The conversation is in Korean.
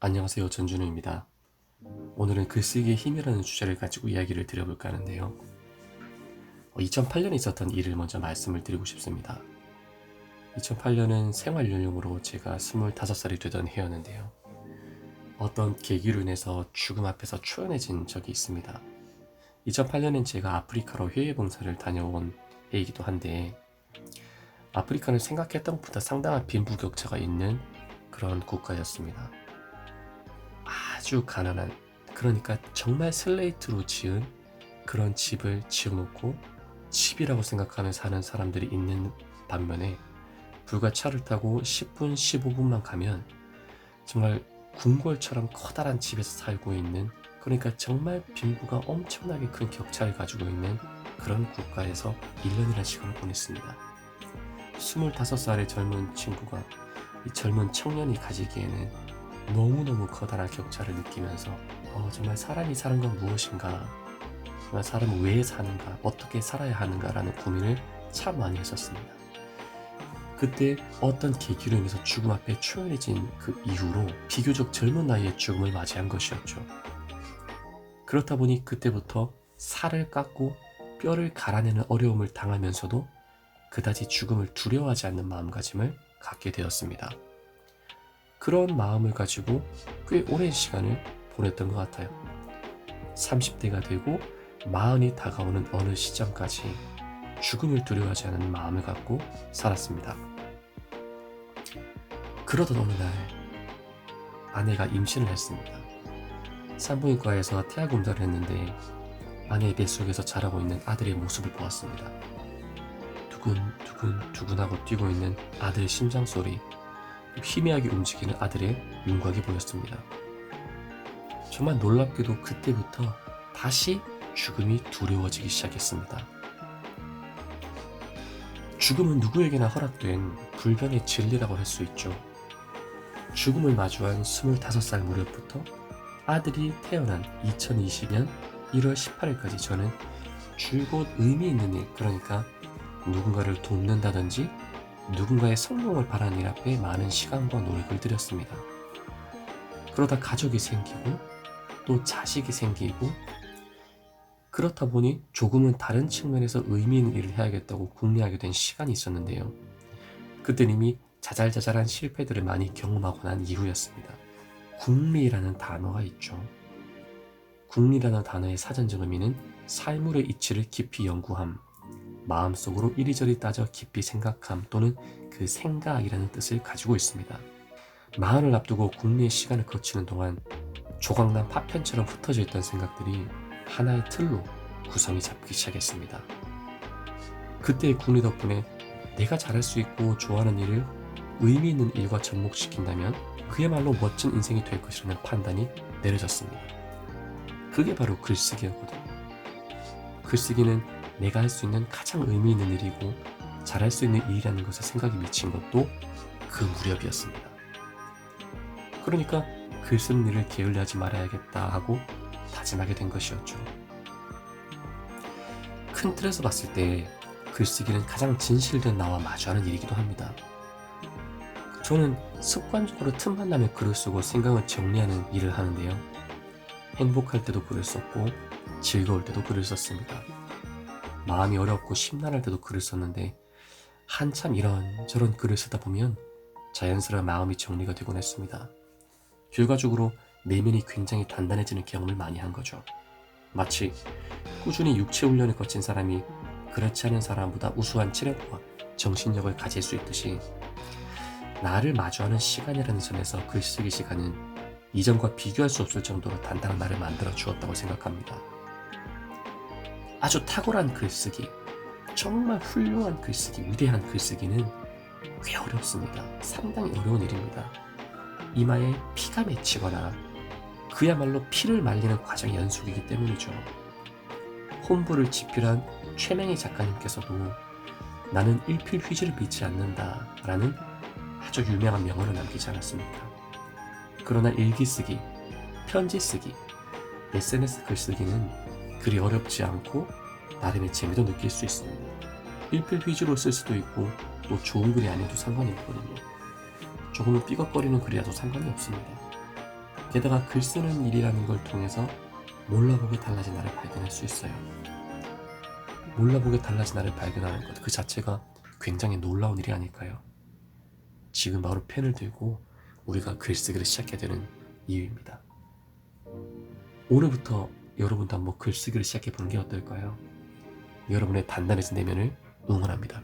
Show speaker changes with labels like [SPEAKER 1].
[SPEAKER 1] 안녕하세요. 전준우입니다. 오늘은 글쓰기의 힘이라는 주제를 가지고 이야기를 드려볼까 하는데요. 2008년에 있었던 일을 먼저 말씀을 드리고 싶습니다. 2008년은 생활 연령으로 제가 25살이 되던 해였는데요. 어떤 계기로 인해서 죽음 앞에서 초연해진 적이 있습니다. 2008년엔 제가 아프리카로 해외 봉사를 다녀온 해이기도 한데 아프리카는 생각했던 것보다 상당한 빈부격차가 있는 그런 국가였습니다. 아주 가난한 그러니까 정말 슬레이트로 지은 그런 집을 지어놓고 집이라고 생각하며 사는 사람들이 있는 반면에 불과 차를 타고 10분, 15분만 가면 정말 궁궐처럼 커다란 집에서 살고 있는 그러니까 정말 빈부가 엄청나게 큰 격차를 가지고 있는 그런 국가에서 1년이라는 시간을 보냈습니다. 25살의 젊은 친구가 이 젊은 청년이 가지기에는 너무너무 커다란 격차를 느끼면서 어, 정말 사람이 사는 건 무엇인가 정말 사람은 왜 사는가 어떻게 살아야 하는가라는 고민을 참 많이 했었습니다. 그때 어떤 계기로 인해서 죽음 앞에 초연해진 그 이후로 비교적 젊은 나이에 죽음을 맞이한 것이었죠. 그렇다 보니 그때부터 살을 깎고 뼈를 갈아내는 어려움을 당하면서도 그다지 죽음을 두려워하지 않는 마음가짐을 갖게 되었습니다. 그런 마음을 가지고 꽤 오랜 시간을 보냈던 것 같아요. 30대가 되고 마흔이 다가오는 어느 시점까지 죽음을 두려워하지 않는 마음을 갖고 살았습니다. 그러던 어느 날 아내가 임신을 했습니다. 산부인과에서 태아 검사를 했는데 아내의 뱃속에서 자라고 있는 아들의 모습을 보았습니다. 두근두근 두근하고 뛰고 있는 아들의 심장 소리, 희미하게 움직이는 아들의 윤곽이 보였습니다. 정말 놀랍게도 그때부터 다시 죽음이 두려워지기 시작했습니다. 죽음은 누구에게나 허락된 불변의 진리라고 할 수 있죠. 죽음을 마주한 25살 무렵부터 아들이 태어난 2020년 1월 18일까지 저는 줄곧 의미 있는 일, 그러니까 누군가를 돕는다든지 누군가의 성공을 바라는 일 앞에 많은 시간과 노력을 들였습니다. 그러다 가족이 생기고 또 자식이 생기고 그렇다 보니 조금은 다른 측면에서 의미 있는 일을 해야겠다고 궁리하게 된 시간이 있었는데요. 그때는 이미 자잘자잘한 실패들을 많이 경험하고 난 이후였습니다. 궁리라는 단어가 있죠. 궁리라는 단어의 사전적 의미는 삶물의 이치를 깊이 연구함, 마음속으로 이리저리 따져 깊이 생각함 또는 그 생각이라는 뜻을 가지고 있습니다. 마흔을 앞두고 국리의 시간을 거치는 동안 조각난 파편처럼 흩어져 있던 생각들이 하나의 틀로 구성이 잡기 시작했습니다. 그때의 국리 덕분에 내가 잘할 수 있고 좋아하는 일을 의미 있는 일과 접목시킨다면 그야말로 멋진 인생이 될 것이라는 판단이 내려졌습니다. 그게 바로 글쓰기였거든요. 글쓰기는 내가 할 수 있는 가장 의미 있는 일이고 잘할 수 있는 일이라는 것에 생각이 미친 것도 그 무렵이었습니다. 그러니까 글 쓰는 일을 게을리하지 말아야겠다 하고 다짐하게 된 것이었죠. 큰 틀에서 봤을 때 글쓰기는 가장 진실된 나와 마주하는 일이기도 합니다. 저는 습관적으로 틈만 나면 글을 쓰고 생각을 정리하는 일을 하는데요. 행복할 때도 글을 썼고 즐거울 때도 글을 썼습니다. 마음이 어렵고 심란할 때도 글을 썼는데 한참 이런저런 글을 쓰다 보면 자연스러운 마음이 정리가 되곤 했습니다. 결과적으로 내면이 굉장히 단단해지는 경험을 많이 한 거죠. 마치 꾸준히 육체 훈련을 거친 사람이 그렇지 않은 사람보다 우수한 체력과 정신력을 가질 수 있듯이 나를 마주하는 시간이라는 점에서 글쓰기 시간은 이전과 비교할 수 없을 정도로 단단한 나를 만들어 주었다고 생각합니다. 아주 탁월한 글쓰기, 정말 훌륭한 글쓰기, 위대한 글쓰기는 꽤 어렵습니다. 상당히 어려운 일입니다. 이마에 피가 맺히거나 그야말로 피를 말리는 과정의 연속이기 때문이죠. 홈부를 집필한 최맹희 작가님께서도 나는 일필 휘지를 믿지 않는다 라는 아주 유명한 명언을 남기지 않았습니까? 그러나 일기 쓰기, 편지 쓰기, SNS 글 쓰기는 그리 어렵지 않고 나름의 재미도 느낄 수 있습니다. 일필 휘지로 쓸 수도 있고 또 좋은 글이 아니어도 상관이 없거든요. 조금은 삐걱거리는 글이라도 상관이 없습니다. 게다가 글 쓰는 일이라는 걸 통해서 몰라보게 달라진 나를 발견할 수 있어요. 몰라보게 달라진 나를 발견하는 것 그 자체가 굉장히 놀라운 일이 아닐까요? 지금 바로 펜을 들고 우리가 글쓰기를 시작해야 되는 이유입니다. 오늘부터 여러분도 한번 글쓰기를 시작해 보는 게 어떨까요? 여러분의 단단해진 내면을 응원합니다.